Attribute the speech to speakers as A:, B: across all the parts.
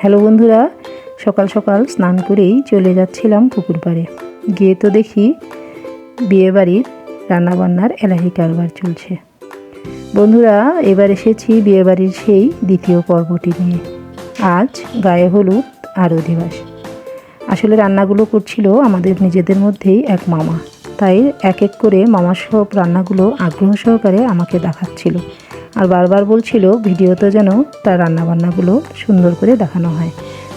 A: Hello বন্ধুরা, সকাল সকাল স্নান করেই চলে যাচ্ছিলাম পুকুর পাড়ে। গিয়ে তো দেখি বিয়েবাড়ির রান্নাবান্নার এলাহি কারবার চলছে। বন্ধুরা, এবার এসেছি বিয়েবাড়ির সেই দ্বিতীয় পর্বটি নিয়ে। আজ গায়ে হলুদ আর অধিবাস। আসলে রান্নাগুলো করছিল আমাদের নিজেদের মধ্যেই এক মামা। তাই এক এক করে মামার সব রান্নাগুলো আগ্রহ সহকারে আমাকে দেখাচ্ছিল। আর বারবার বলছিল ভিডিওতে যেন তার রান্নাবান্নাগুলো সুন্দর করে দেখানো হয়।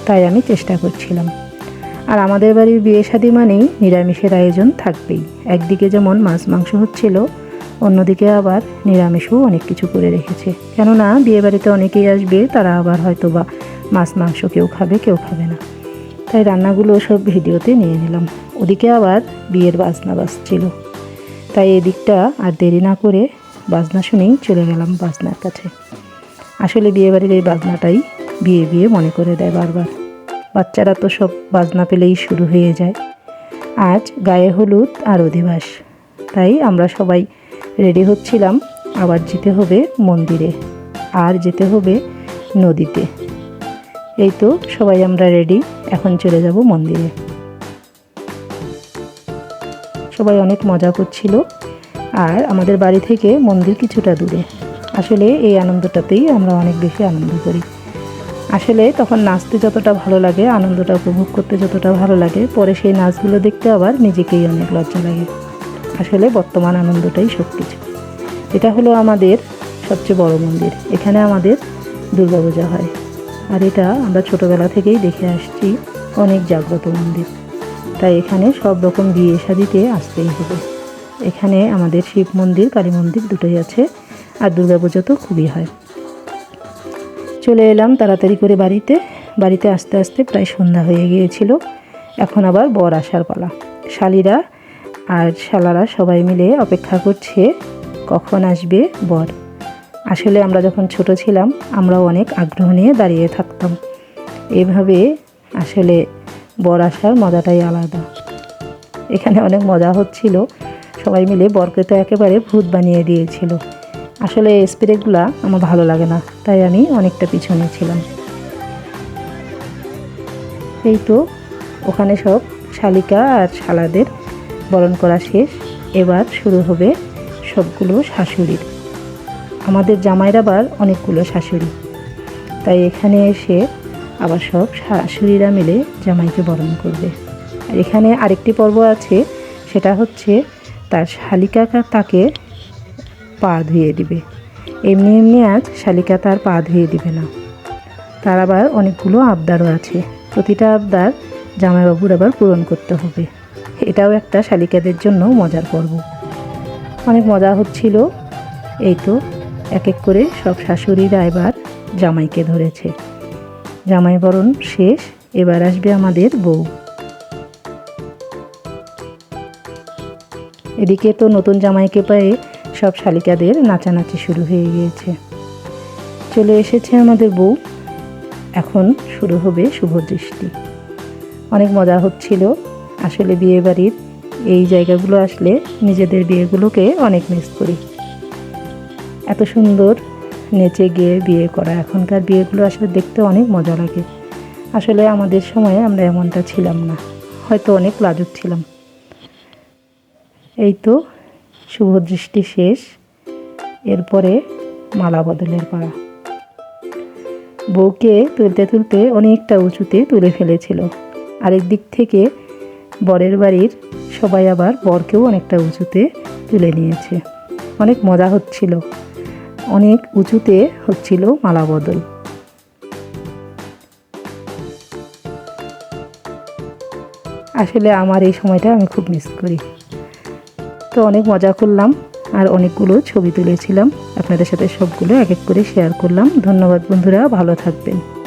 A: তাই আমি চেষ্টা করছিলাম। আর আমাদের বাড়ির বিয়ে শাদি মানেই নিরামিষের আয়োজন থাকবেই। একদিকে যেমন মাছ মাংস হচ্ছিল, অন্যদিকে আবার নিরামিষও অনেক কিছু করে রেখেছে। কেননা বিয়ে বাড়িতে অনেকেই আসবে, তারা আবার হয়তো বা মাছ মাংস কেউ খাবে কেউ খাবে না। তাই রান্নাগুলো সব ভিডিওতে নিয়ে নিলাম। ওদিকে আবার বিয়ের বাজনা বাজছিল। তাই এদিকটা আর দেরি না করে বাজনা শুনেই চলে গেলাম বাজনার কাছে। আসলে বিয়েবাড়ির এই বাজনাটাই বিয়ে বিয়ে মনে করে দেয় বারবার। বাচ্চারা তো সব বাজনা পেলেই শুরু হয়ে যায়। আজ গায়ে হলুদ আর অধিবাস। তাই আমরা সবাই রেডি হচ্ছিলাম, আবার যেতে হবে মন্দিরে, আর যেতে হবে নদীতে। এই তো সবাই আমরা রেডি, এখন চলে যাব মন্দিরে। সবাই অনেক মজা করছিল আর আমাদের বাড়ি থেকে মন্দির কিছুটা দূরে। আসলে এই আনন্দটাতেই আমরা অনেক বেশি আনন্দ করি। আসলে তখন নাচতে যতটা ভালো লাগে, আনন্দটা উপভোগ করতে যতটা ভালো লাগে, পরে সেই নাচগুলো দেখতে আবার নিজেকেই অনেক লজ্জা লাগে। আসলে বর্তমান আনন্দটাই সব কিছু এটা হলো আমাদের সবচেয়ে বড় মন্দির। এখানে আমাদের দুর্গাপূজা হয়। আর এটা আমরা ছোটোবেলা থেকেই দেখে আসছি, অনেক জাগ্রত মন্দির। তাই এখানে সব রকম বিয়ে শাদিতে আসতেই হবে। এখানে আমাদের শিব মন্দির, কালী মন্দির দুটোই আছে আর দুর্গাপুজো তো খুবই হয়। চলে এলাম তাড়াতাড়ি করে বাড়িতে। বাড়িতে আসতে আসতে প্রায় সন্ধ্যা হয়ে গিয়েছিল। এখন আবার বর আসার পালা। শালিরা আর শালারা সবাই মিলে অপেক্ষা করছে, কখন আসবে বর? আসলে আমরা যখন ছোট ছিলাম, আমরাও অনেক আগ্রহ নিয়ে দাঁড়িয়ে থাকতাম। এভাবে আসলে বর আসার মজাটাই আলাদা। এখানে অনেক মজা হচ্ছিল। সবাই মিলে বরকে তো একেবারে ভূত বানিয়ে দিয়েছিল। আসলে স্প্রেগুলা আমার ভালো লাগে না, তাই আমি অনেকটা পিছনে ছিলাম। এই তো, ওখানে সব শালিকা আর শালাদের বরণ করা শেষ। এবার শুরু হবে সবগুলো শাশুড়ির। আমাদের জামাইর আবার অনেকগুলো শাশুড়ি। তাই এখানে এসে আবার সব শাশুড়িরা মিলে জামাইকে বরণ করবে। এখানে আরেকটি পর্ব আছে, সেটা হচ্ছে তার শালিকা তাকে পা ধুয়ে দিবে। এমনি এমনি আজ শালিকা তার পা ধুয়ে দিবে না। তার আবার অনেকগুলো আবদারও আছে। প্রতিটা আবদার জামাইবাবুর আবার পূরণ করতে হবে। এটাও একটা শালিকাদের জন্য মজার পর্ব। অনেক মজা হচ্ছিল। এই তো এক এক করে সব শাশুড়িরা এবার জামাইকে ধরেছে। জামাই বরণ শেষ। এবার আসবে আমাদের বউ। এদিকে তো নতুন জামাইকে পেয়ে সব শালিকাদের নাচানাচি শুরু হয়ে গিয়েছে। চলে এসেছে আমাদের বউ। এখন শুরু হবে শুভ দৃষ্টি। অনেক মজা হচ্ছিল। আসলে বিয়ে বাড়ির এই জায়গাগুলো আসলে নিজেদের বিয়েগুলোকে অনেক মিস করি। এত সুন্দর নেচে গিয়ে বিয়ে করা এখনকার বিয়েগুলো আসলে দেখতে অনেক মজা লাগে। আসলে আমাদের সময়ে আমরা এমনটা ছিলাম না। হয়তো অনেক লাজুক ছিলাম। এই তো শুভ দৃষ্টি শেষ। এরপরে মালা বদলের পাড়া বউকে তুলতে তুলতে অনেকটা উঁচুতে তুলে ফেলেছিল। আরেক দিক থেকে বরের বাড়ির সবাই আবার বরকেও অনেকটা উঁচুতে তুলে নিয়েছে। অনেক মজা হচ্ছিল। অনেক উঁচুতে হচ্ছিল মালা বদল। আসলে আমার এই সময়টা আমি খুব মিস করি। তো অনেক মজা করলাম আর অনেকগুলো ছবি তুলেছিলাম। আপনাদের সাথে সবগুলো এক এক করে শেয়ার করলাম। ধন্যবাদ বন্ধুরা, ভালো থাকবেন।